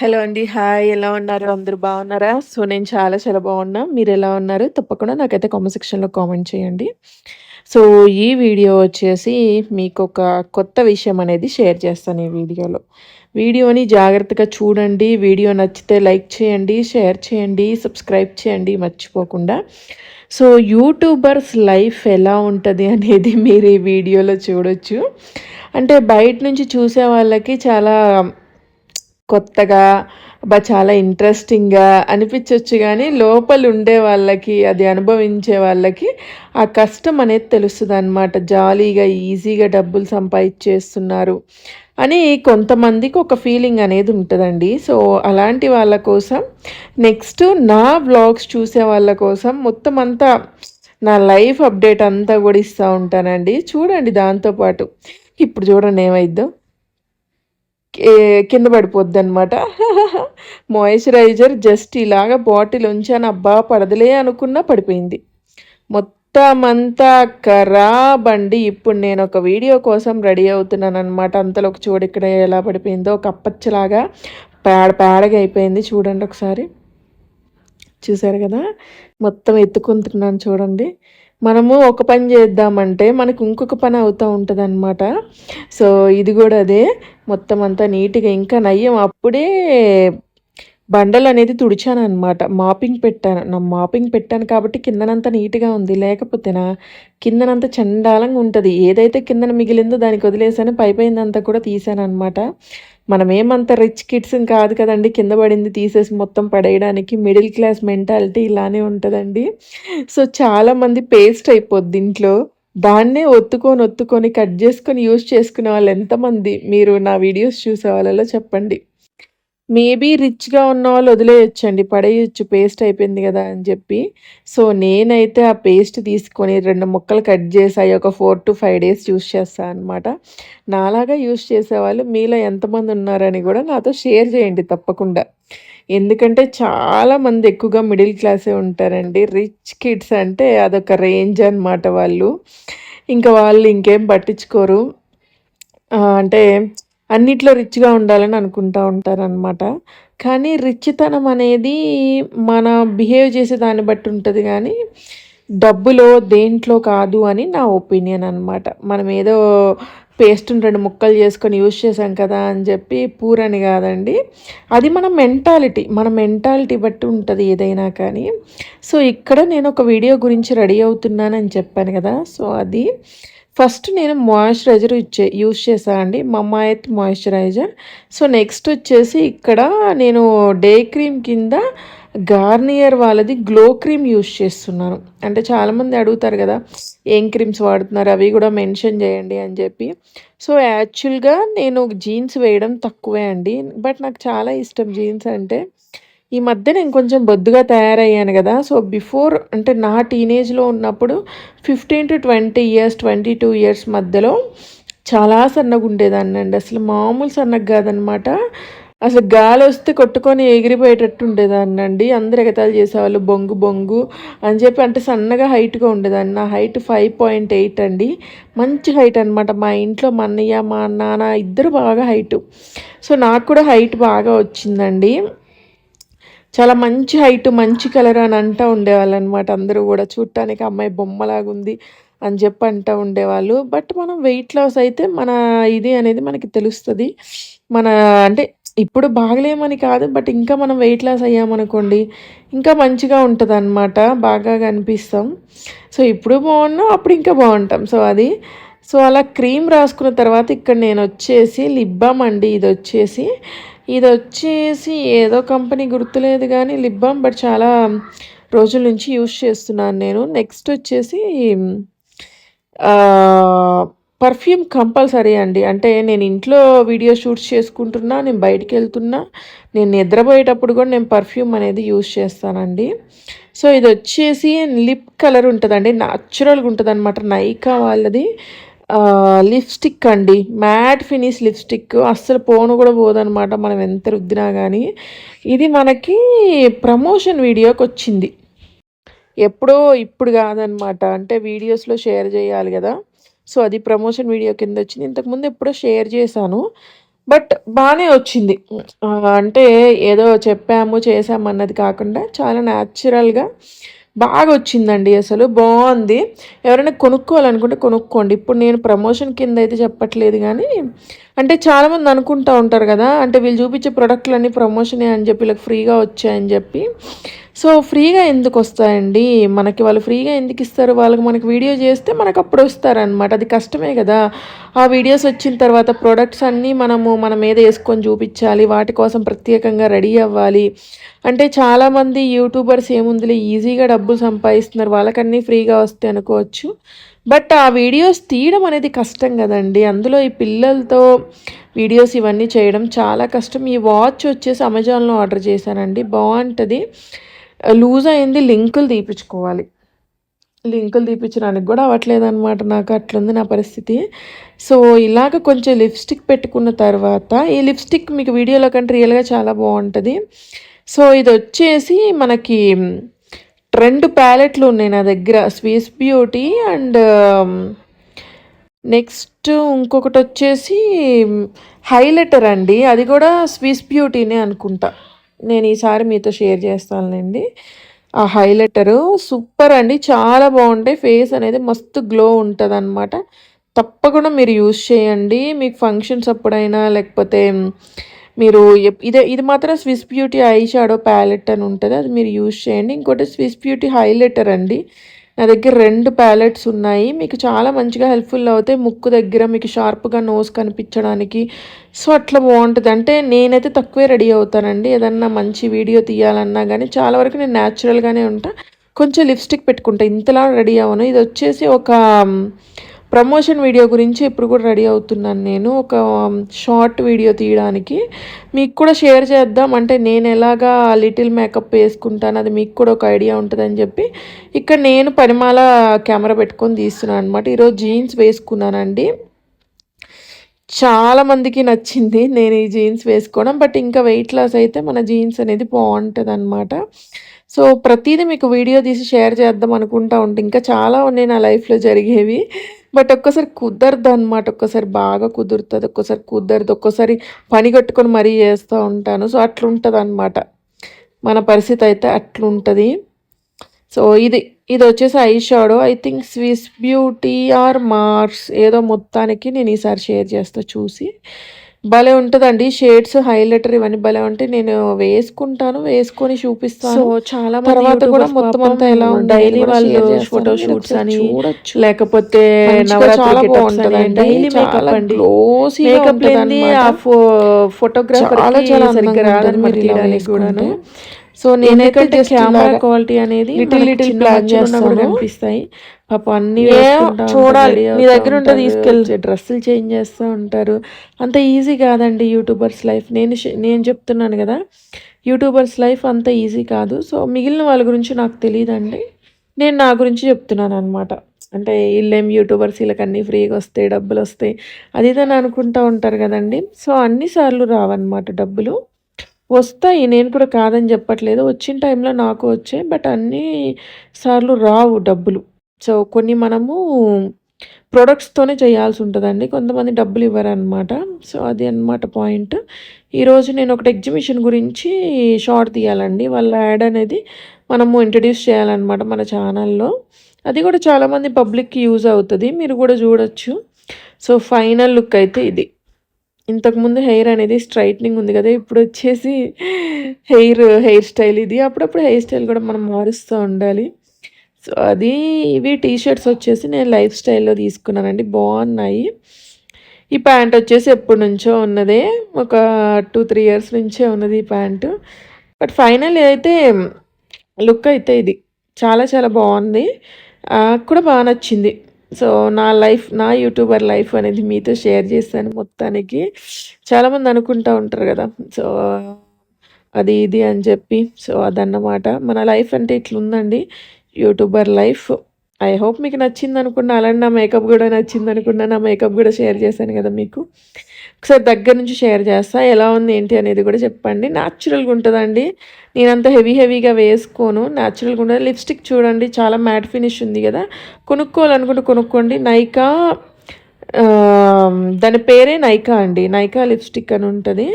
Hello అండి. Hi ఎలా ఉన్నారు? అందరూ బాగున్నారా? సో, నేను చాలా చాలా బాగున్నా. ఎలా ఉన్నారు? తప్పకుండా నాకైతే కామెంట్ సెక్షన్‌లో కామెంట్ చేయండి. సో, ఈ వీడియో వచ్చేసి మీకు ఒక కొత్త విషయం అనేది షేర్ చేస్తాను ఈ వీడియోలో. వీడియోని జాగ్రత్తగా చూడండి. వీడియో నచ్చితే లైక్ చేయండి, షేర్ చేయండి, సబ్స్క్రైబ్ చేయండి మర్చిపోకుండా. సో, యూట్యూబర్స్ లైఫ్ ఎలా ఉంటుంది అనేది మీరు ఈ వీడియోలో చూడొచ్చు. అంటే బయట నుంచి చూసే వాళ్ళకి చాలా కొత్తగా బా చాలా ఇంట్రెస్టింగ్‌గా అనిపించవచ్చు కానీ లోపల ఉండే వాళ్ళకి, అది అనుభవించే వాళ్ళకి ఆ కష్టం అనేది తెలుస్తుంది అనమాట జాలీగా, ఈజీగా డబ్బులు సంపాదించేస్తున్నారు అని కొంతమందికి ఒక ఫీలింగ్ అనేది ఉంటుందండి సో, అలాంటి వాళ్ళ కోసం నెక్స్ట్ నా వ్లాగ్స్ చూసే వాళ్ళ కోసం మొత్తం అంతా నా లైఫ్ అప్డేట్ అంతా కూడా ఇస్తూ ఉంటానండి. చూడండి దాంతో పాటు. ఇప్పుడు చూడండి ఏమైద్దో. కింద కింద పడిపోద్దనమాట. మాయిశ్చరైజర్ జస్ట్ ఇలాగ బాటిల్ ఉంచాను. అబ్బా! పడదలే అనుకున్నా పడిపోయింది. మొత్తం అంతా ఖరాబ్ అండి. ఇప్పుడు నేను ఒక వీడియో కోసం రెడీ అవుతున్నాను అనమాట అంతలో ఒక చూడు ఇక్కడ ఎలా పడిపోయిందో ఒక అప్పచ్చలాగా పేడ పేడగా అయిపోయింది. చూడండి ఒకసారి. చూసారు కదా! మొత్తం ఎత్తుకుంటున్నాను చూడండి. మనము ఒక పని చేద్దామంటే మనకు ఇంకొక పని అవుతూ ఉంటుంది అనమాట సో ఇది కూడా అదే. మొత్తం అంతా నీట్గా ఇంకా నయ్యం. అప్పుడే బండలు అనేది తుడిచాను అనమాట మాపింగ్ పెట్టాను. నా మాపింగ్ పెట్టాను కాబట్టి కిందనంతా నీట్గా ఉంది. లేకపోతేనా కిందనంత చండాలంగా ఉంటుంది. ఏదైతే కిందన మిగిలిందో దానికి వదిలేసాను. పైపోయిందంతా కూడా తీసాను అనమాట మనం ఏమంత రిచ్ కిడ్స్ కాదు కదండి. కింద పడింది తీసేసి మొత్తం పడేయడానికి మిడిల్ క్లాస్ మెంటాలిటీ ఇలానే ఉంటుందండి. సో చాలామంది పేస్ట్ అయిపోద్ది ఇంట్లో దాన్నే ఒత్తుకొని ఒత్తుకొని కట్ చేసుకొని యూస్ చేసుకునే వాళ్ళు ఎంతమంది? మీరు నా వీడియోస్ చూసే వాళ్ళలో చెప్పండి. మేబీ రిచ్‌గా ఉన్న వాళ్ళు వదిలేయొచ్చండి. పడేయొచ్చు పేస్ట్ అయిపోయింది కదా అని చెప్పి. సో, నేనైతే ఆ పేస్ట్ తీసుకొని రెండు ముక్కలు కట్ చేసి అయి ఒక ఫైవ్ డేస్ యూజ్ చేస్తా అనమాట. నాలాగా యూస్ చేసేవాళ్ళు మీలో ఎంతమంది ఉన్నారని కూడా నాతో షేర్ చేయండి తప్పకుండా. ఎందుకంటే చాలామంది ఎక్కువగా మిడిల్ క్లాసే ఉంటారండి. రిచ్ కిడ్స్ అంటే అదొక రేంజ్ అనమాట వాళ్ళు. ఇంకా వాళ్ళు ఇంకేం పట్టించుకోరు. అంటే అన్నిట్లో రిచ్‌గా ఉండాలని అనుకుంటా ఉంటారనమాట. కానీ రిచ్‌తనం అనేది మన బిహేవ్ చేసే దాన్ని బట్టి ఉంటుంది కానీ, డబ్బులో దేంట్లో కాదు అని నా ఒపీనియన్ అనమాట. మనం ఏదో పేస్ట్ రెండు ముక్కలు చేసుకొని యూజ్ చేసాం కదా అని చెప్పి పూర్ అని కాదండి. అది మన మెంటాలిటీ. మన మెంటాలిటీ బట్టి ఉంటుంది ఏదైనా కానీ. సో, ఇక్కడ నేను ఒక వీడియో గురించి రెడీ అవుతున్నానని చెప్పాను కదా! సో, అది ఫస్ట్ నేను మాయిశ్చరైజర్ ఇచ్చే యూస్ చేశాను అండి. మమ్మాయత్ మాయిశ్చరైజర్. సో నెక్స్ట్ వచ్చేసి ఇక్కడ నేను డే క్రీమ్ కింద గార్నియర్ వాళ్ళది గ్లో క్రీమ్ యూస్ చేస్తున్నాను. అంటే చాలామంది అడుగుతారు కదా ఏం క్రీమ్స్ వాడుతున్నారు అవి కూడా మెన్షన్ చేయండి అని చెప్పి. సో యాక్చువల్గా నేను జీన్స్ వేయడం తక్కువే అండి. బట్ నాకు చాలా ఇష్టం జీన్స్ అంటే ఈ మధ్య నేను కొంచెం బొద్దుగా తయారయ్యాను కదా. సో బిఫోర్ అంటే నా టీనేజ్లో ఉన్నప్పుడు fifteen to twenty years twenty two years మధ్యలో చాలా సన్నగా ఉండేదాన్ని అండి. అసలు మామూలు సన్నగా కాదనమాట. అసలు గాలి వస్తే కొట్టుకొని ఎగిరిపోయేటట్టు ఉండేదాన్ని అండి. అందరు ఎగతాలు చేసేవాళ్ళు బొంగు బొంగు అని చెప్పి అంటే సన్నగా హైట్గా ఉండేదాన్ని. నా హైట్ ఫైవ్ పాయింట్ ఎయిట్ అండి. మంచి హైట్ అనమాట. మా ఇంట్లో మా అన్నయ్య మా నాన్న ఇద్దరు బాగా హైట్. సో నాకు కూడా హైట్ బాగా వచ్చిందండి. చాలా మంచి హైట్ మంచి కలర్ అని అంటూ ఉండేవాళ్ళు అనమాట అందరూ కూడా చూడటానికి అమ్మాయి బొమ్మలాగా ఉంది అని చెప్పి అంటూ ఉండేవాళ్ళు. బట్ మనం వెయిట్ లాస్ అయితే మన ఇది అనేది మనకి తెలుస్తుంది. మన అంటే ఇప్పుడు బాగలేమని కాదు బట్ ఇంకా మనం వెయిట్ లాస్ అయ్యామనుకోండి ఇంకా మంచిగా ఉంటుంది అనమాట బాగా కనిపిస్తాం. సో ఇప్పుడు బాగున్నాం అప్పుడు ఇంకా బాగుంటాం. సో అది. సో అలా క్రీమ్ రాసుకున్న తర్వాత ఇక్కడ నేను వచ్చేసి లిప్ బామ్ అండి. ఇది వచ్చేసి ఇది వచ్చేసి ఏదో కంపెనీ గుర్తులేదు కానీ లిప్ బామ్ బట్ చాలా రోజుల నుంచి యూస్ చేస్తున్నాను నేను. నెక్స్ట్ వచ్చేసి పర్ఫ్యూమ్ కంపల్సరీ అండి. అంటే నేను ఇంట్లో వీడియో షూట్స్ చేసుకుంటున్నా నేను బయటికి వెళ్తున్నా నేను నిద్రపోయేటప్పుడు కూడా నేను పర్ఫ్యూమ్ అనేది యూస్ చేస్తానండి. సో ఇది వచ్చేసి లిప్ కలర్ ఉంటుందండి. న్యాచురల్గా ఉంటుంది అనమాట నైకా వాళ్ళది. లిప్స్టిక్ అండి. Matte finish lipstick. అస్సలు పోను కూడా పోదనమాట మనం ఎంత రుద్దినా కానీ ఇది మనకి ప్రమోషన్ వీడియోకి వచ్చింది. ఎప్పుడో ఇప్పుడు కాదనమాట అంటే వీడియోస్లో షేర్ చేయాలి కదా. సో అది ప్రమోషన్ వీడియో కింద వచ్చింది. ఇంతకుముందు ఎప్పుడో షేర్ చేశాను. బట్ బాగానే వచ్చింది. అంటే ఏదో చెప్పాము చేసాము అన్నది కాకుండా చాలా న్యాచురల్గా బాగా వచ్చిందండి అసలు బాగుంది. ఎవరైనా కొనుక్కోవాలనుకుంటే కొనుక్కోండి. ఇప్పుడు నేను ప్రమోషన్ కింద అయితే చెప్పట్లేదు కానీ అంటే చాలామంది అనుకుంటూ ఉంటారు కదా అంటే వీళ్ళు చూపించే ప్రొడక్ట్లన్నీ ప్రమోషనే అని చెప్పి వీళ్ళకి ఫ్రీగా వచ్చాయని చెప్పి. సో ఫ్రీగా ఎందుకు వస్తాయండి? మనకి వాళ్ళు ఫ్రీగా ఎందుకు ఇస్తారు? వాళ్ళకి మనకి వీడియో చేస్తే మనకు అప్పుడు వస్తారనమాట అది కష్టమే కదా. ఆ వీడియోస్ వచ్చిన తర్వాత ప్రొడక్ట్స్ అన్నీ మనము మన మీద వేసుకొని చూపించాలి. వాటి కోసం ప్రత్యేకంగా రెడీ అవ్వాలి. అంటే చాలామంది యూట్యూబర్స్ ఏముందిలే ఈజీగా డబ్బులు సంపాదిస్తున్నారు. వాళ్ళకన్నీ ఫ్రీగా వస్తే అనుకోవచ్చు. బట్ ఆ వీడియోస్ తీయడం అనేది కష్టం కదండి. అందులో ఈ పిల్లలతో వీడియోస్ ఇవన్నీ చేయడం చాలా కష్టం. ఈ వాచ్ వచ్చేసి అమెజాన్లో ఆర్డర్ చేశానండి. బాగుంటుంది. లూజ్ అయింది లింకులు తీపించుకోవాలి లింకులు తీపించడానికి కూడా అవ్వట్లేదనమాట నాకు అట్లుంది నా పరిస్థితి. సో ఇలాగ కొంచెం లిప్స్టిక్ పెట్టుకున్న తర్వాత ఈ లిప్స్టిక్ మీకు వీడియోలో కంటే రియల్గా చాలా బాగుంటుంది సో ఇది వచ్చేసి మనకి రెండు ప్యాలెట్లు ఉన్నాయి నా దగ్గర. స్వీస్ బ్యూటీ అండ్ నెక్స్ట్ ఇంకొకటి వచ్చేసి హైలైటర్ అండి. అది కూడా స్వీస్ బ్యూటీనే అనుకుంటా. నేను ఈసారి మీతో షేర్ చేస్తానులేండి. ఆ హైలైటరు. సూపర్ అండి. చాలా బాగుంటాయి. ఫేస్ అనేది మస్తు గ్లో ఉంటుంది అనమాట తప్పకుండా మీరు యూస్ చేయండి. మీకు ఫంక్షన్స్ అప్పుడైనా లేకపోతే మీరు ఇదే ఇది మాత్రం Swiss beauty eye shadow palette అని ఉంటుంది. అది మీరు యూజ్ చేయండి. ఇంకోటి స్విస్ బ్యూటీ హైలైటర్ అండి. నా దగ్గర రెండు ప్యాలెట్స్ ఉన్నాయి. మీకు చాలా మంచిగా హెల్ప్ఫుల్ అవుతాయి. ముక్కు దగ్గర మీకు షార్ప్గా నోస్ కనిపించడానికి. సో అట్లా బాగుంటుంది. అంటే నేనైతే తక్కువే రెడీ అవుతానండి. ఏదన్నా మంచి వీడియో తీయాలన్నా కానీ చాలా వరకు నేను న్యాచురల్గానే ఉంటా. కొంచెం లిప్స్టిక్ పెట్టుకుంటా. ఇంతలా రెడీ అవ్వను. ఇది వచ్చేసి ఒక ప్రమోషన్ వీడియో గురించి ఇప్పుడు కూడా రెడీ అవుతున్నాను నేను. ఒక um, షార్ట్ వీడియో తీయడానికి. మీకు కూడా షేర్ చేద్దాం. అంటే నేను ఎలాగా లిటిల్ మేకప్ వేసుకుంటాను అది మీకు కూడా ఒక ఐడియా ఉంటుందని చెప్పి. ఇక్కడ నేను పరిమాల కెమెరా పెట్టుకొని తీస్తున్నాను అనమాట ఈరోజు జీన్స్ వేసుకున్నానండి. చాలా మందికి నచ్చింది నేను ఈ జీన్స్ వేసుకోవడం. బట్ ఇంకా వెయిట్ లాస్ అయితే మన జీన్స్ అనేది బాగుంటుంది అనమాట సో ప్రతిదీ మీకు వీడియో తీసి షేర్ చేద్దాం అనుకుంటా ఉంటే ఇంకా చాలా ఉన్నాయి నా లైఫ్లో జరిగేవి. బట్ ఒక్కసారి కుదరదు అనమాట ఒక్కసారి బాగా కుదురుతుంది. ఒక్కసారి కుదరదు. ఒక్కసారి పని కట్టుకొని మరీ చేస్తూ ఉంటాను. సో అట్లుంటుంది అనమాట మన పరిస్థితి అయితే అట్లుంటుంది. సో ఇది ఇది వచ్చేసి eye shadow. I think Swiss beauty or Mars ఏదో మొత్తానికి నేను ఈసారి షేర్ చేస్తా చూసి. భలే ఉంటుందండి. షేడ్స్ హైలైటర్ ఇవన్నీ భలే ఉంటాయి. నేను వేసుకుంటాను వేసుకొని చూపిస్తాను. చాలా తర్వాత కూడా మొత్తం అంతా ఎలా డైలీ కూడా వాళ్ళు. ఫోటో షూట్స్ అని చూడొచ్చు. లేకపోతే చాలా డైలీ మేకప్ అండి. మేకప్. ఫోటోగ్రాఫర్ చాలా చాలా సరిగ్గా రాదని ఉంటుంది సో నేనైతే కెమెరా క్వాలిటీ అనేది little మనకి little చిన్న plan మచ్చలు ఉన్నా కూడా చేస్తాను. కనిపిస్తాయి. పాప అన్ని చూడాలి. అవుతా దగ్గర ఉంటే తీసుకెళ్ళు. డ్రెస్సులు చేంజ్ చేస్తూ ఉంటారు. అంత ఈజీ కాదండి యూట్యూబర్స్ లైఫ్ నేను నేను చెప్తున్నాను కదా యూట్యూబర్స్ లైఫ్ అంత ఈజీ కాదు. సో మిగిలిన వాళ్ళ గురించి నాకు తెలియదండి. నేను నా గురించి చెప్తున్నాను అనమాట అంటే వీళ్ళేం యూట్యూబర్స్ వీళ్ళకి అన్నీ ఫ్రీగా వస్తాయి డబ్బులు వస్తాయి. అది ఇదని అనుకుంటూ ఉంటారు కదండి. సో అన్నిసార్లు రావన్నమాట డబ్బులు. వస్తాయి. నేను కూడా కాదని చెప్పట్లేదు. వచ్చిన టైంలో నాకు వచ్చాయి. బట్ అన్ని సార్లు రావు డబ్బులు. సో కొన్ని మనము ప్రొడక్ట్స్తోనే చేయాల్సి ఉంటుందండి. కొంతమంది డబ్బులు ఇవ్వరనమాట సో అది అన్నమాట పాయింట్. ఈరోజు నేను ఒకటి ఎగ్జిబిషన్ గురించి షార్ట్ తీయాలండి. వాళ్ళ యాడ్ అనేది మనము ఇంట్రడ్యూస్ చేయాలన్నమాట మన ఛానల్లో. అది కూడా చాలామంది పబ్లిక్కి యూజ్ అవుతుంది. మీరు కూడా చూడొచ్చు. సో ఫైనల్ లుక్ అయితే ఇది. ఇంతకుముందు హెయిర్ అనేది స్ట్రైట్నింగ్ ఉంది కదా ఇప్పుడు వచ్చేసి హెయిర్ హెయిర్ స్టైల్ ఇది. అప్పుడప్పుడు హెయిర్ స్టైల్ కూడా మనం మారుస్తూ ఉండాలి. సో అది ఇవి టీ షర్ట్స్ వచ్చేసి నేను లైఫ్ స్టైల్లో తీసుకున్నానండి. బాగున్నాయి. ఈ ప్యాంట్ వచ్చేసి ఎప్పటి నుంచో ఉన్నదే. ఒక టూ త్రీ ఇయర్స్ నుంచే ఉన్నది ఈ ప్యాంటు. బట్ ఫైనల్ అయితే లుక్ అయితే ఇది. చాలా చాలా బాగుంది. కూడా బాగా నచ్చింది. సో నా లైఫ్ నా యూట్యూబర్ లైఫ్ అనేది మీతో షేర్ చేస్తాను మొత్తానికి. చాలామంది అనుకుంటూ ఉంటారు కదా సో అది ఇది అని చెప్పి సో అదన్నమాట. మన లైఫ్ అంటే ఇట్లుందండి యూట్యూబర్ లైఫ్. ఐ హోప్ మీకు నచ్చింది అనుకున్నా అలానే నా మేకప్ కూడా నచ్చింది అనుకున్నా నా మేకప్ కూడా షేర్ చేశాను కదా మీకు. ఒకసారి దగ్గర నుంచి షేర్ చేస్తా. ఎలా ఉంది ఏంటి అనేది కూడా చెప్పండి. న్యాచురల్గా ఉంటుందండి. నేనంత హెవీ హెవీగా వేసుకోను. న్యాచురల్గా ఉంటుంది. లిప్స్టిక్ చూడండి చాలా మ్యాట్ ఫినిష్ ఉంది కదా. కొనుక్కోవాలనుకుంటే కొనుక్కోండి. నైకా దాని పేరే నైకా అండి. నైకా లిప్‌స్టిక్ అని ఉంటుంది.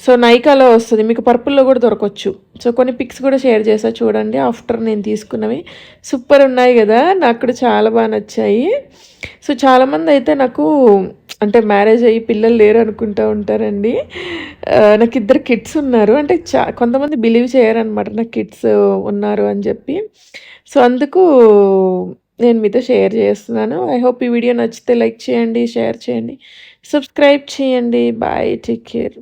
సో, నైకాలో వస్తుంది. మీకు పర్పుల్‌లో కూడా దొరకవచ్చు సో, కొన్ని పిక్స్ కూడా షేర్ చేశా చూడండి. ఆఫ్టర్ నేను తీసుకున్నవి. సూపర్ ఉన్నాయి కదా. నాకు కూడా చాలా బాగా నచ్చాయి. సో, చాలామంది అయితే నాకు అంటే మ్యారేజ్ అయ్యి పిల్లలు లేరు అనుకుంటా ఉంటారండి. నాకు ఇద్దరు కిడ్స్ ఉన్నారు. అంటే చా కొంతమంది బిలీవ్ చేయరనమాట నాకు కిడ్స్ ఉన్నారు అని చెప్పి సో, అందుకు నేను మీతో షేర్ చేస్తున్నాను. ఐ హోప్ ఈ వీడియో నచ్చితే లైక్ చేయండి, షేర్ చేయండి, సబ్స్క్రైబ్ చేయండి. బాయ్. Take care.